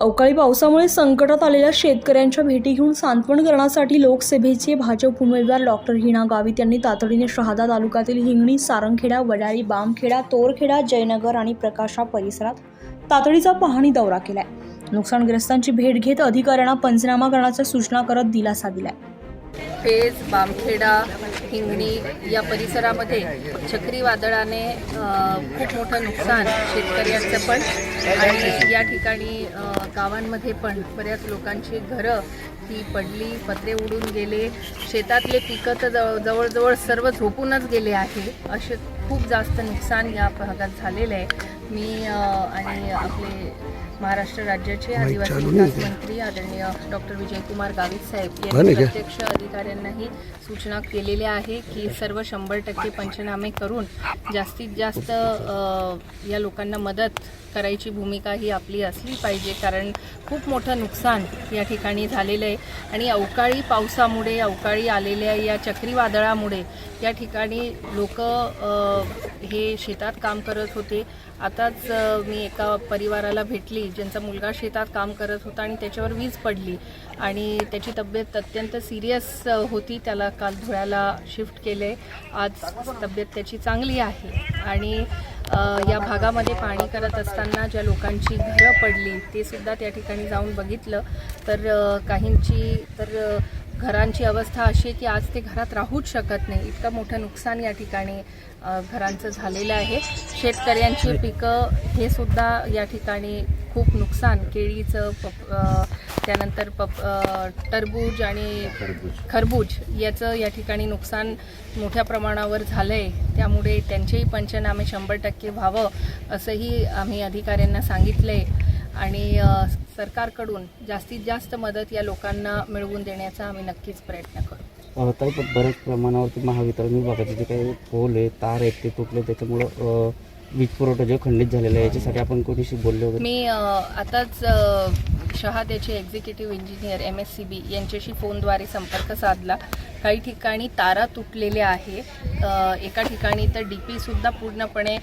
अवकाळी पावसामुळे संकटात आलेल्या शेतकऱ्यांच्या भेटी घेऊन सांत्वन करण्यासाठी लोकसभेचे भाजप उमेदवार डॉक्टर हिना गावित यांनी तातडीने शहादा तालुक्यातील हिंगणी सारंगखेडा वडाळी बामखेडा तोरखेडा जयनगर आणि प्रकाशा परिसरात तातडीचा पाहणी दौरा केलाय. नुकसानग्रस्तांची भेट घेत अधिकाऱ्यांना पंचनामा करण्याच्या सूचना करत दिलासा दिलाय. पेज बामखेडा हिंगणी या परिसरामध्ये चक्रीवादळाने खूप मोठं नुकसान शेतकऱ्यांचं पण आणि या ठिकाणी गावांमध्ये पण बऱ्याच लोकांची घरं ही पडली पत्रे उडून गेले. शेतातले पिकं तर जवळजवळ सर्व झोपूनच गेले आहे असे खूप जास्त नुकसान या भागात झालेलं आहे. मी आणि आपले महाराष्ट्र राज्याचे आदिवासी विकास मंत्री आदरणीय डॉक्टर विजयकुमार गावित साहेब यांनी प्रत्यक्ष अधिकाऱ्यांनाही सूचना केलेल्या आहे की सर्व शंभर टक्के पंचनामे करून जास्तीत जास्त या लोकांना मदत करायची भूमिका ही आपली असली पाहिजे. कारण खूप मोठं नुकसान या ठिकाणी झालेलं आहे. आणि अवकाळी पावसामुळे अवकाळी आलेल्या या चक्रीवादळामुळे या ठिकाणी लोक हे शेतात काम करत होते. आताच मी एका परिवाराला भेटली ज्यांचा मुलगा शेतात काम करत होता आणि त्याच्यावर वीज पडली. आणि त्याची तब्येत अत्यंत सिरियस होती. त्याला काल धुळ्याला शिफ्ट केले आज तब्येत त्याची चांगली आहे. आणि या भागामध्ये पाणी करत असताना ज्या लोकांची घरं पडली ते सुद्धा त्या ठिकाणी जाऊन बघितलं. तर काहींची तर घरांची अवस्था अशी आहे की आज ते घरात राहूच शकत नाही. इतकं मोठं नुकसान या ठिकाणी घरांचं झालेलं आहे. शेतकऱ्यांची पिकं हे सुद्धा या ठिकाणी खूप नुकसान. केळीचं पप त्यानंतर पप टरबूज आणि खरबूज याचं या ठिकाणी नुकसान मोठ्या प्रमाणावर झालं आहे त्यामुळे त्यांचेही पंचनामे शंभर टक्के व्हावं असंही आम्ही अधिकाऱ्यांना सांगितलं आहे आणि सरकारकडून जास्तीत जास्त मदत या लोकांना मिळवून देण्याचा आम्ही नक्कीच प्रयत्न करू. ताई पण बऱ्याच प्रमाणावरती महावितरण विभागाचे जे काही पोल आहे तार आहेत ते तुटले त्याच्यामुळं वीज पुरवठा जो खंडित झालेला आहे याच्यासाठी आपण कोणीशी बोलले वगैरे मी आताच अ, शहाद्याचे executive engineer M S C B यांच्याशी फोनद्वारे संपर्क साधला. काही ठिकाणी तारा तुटलेल्या आहे एका ठिकाणी तर डी पीसुद्धा पूर्णपणे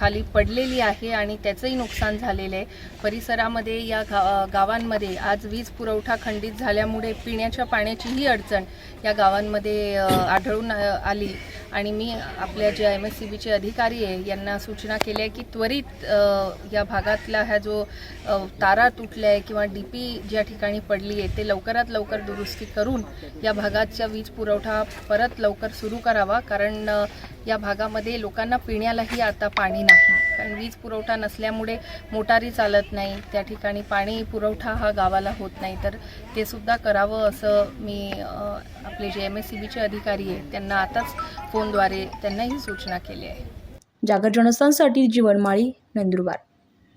खाली पडलेली आहे आणि त्याचंही नुकसान झालेलं आहे. परिसरामध्ये या गा गावांमध्ये आज वीज पुरवठा खंडित झाल्यामुळे पिण्याच्या पाण्याचीही अडचण या गावांमध्ये आढळून आली. आणि मी आपल्या जे एम एस सी बीचे अधिकारी आहे यांना सूचना केल्या की त्वरित या भागातला ह्या जो तारा तुटल्या आहे किंवा डी पी ज्या ठिकाणी पडली आहे ते लवकरात लवकर दुरुस्ती करून या भागाचा वीज पुरवठा परत लवकर सुरू करावा. कारण या भागामध्ये लोकांना पिण्यालाही आता पाणी नाही. कारण वीज पुरवठा नसल्यामुळे मोटारी चालत नाही. त्या ठिकाणी पाणी पुरवठा हा गावाला होत नाही. तर ते सुद्धा करावं असं मी आपले जे एम एस सी बीचे अधिकारी आहे त्यांना आताच फोनद्वारे त्यांना ही सूचना केली आहे. जागर जनस्थानसाठी जीवनमाळी नंदुरबार.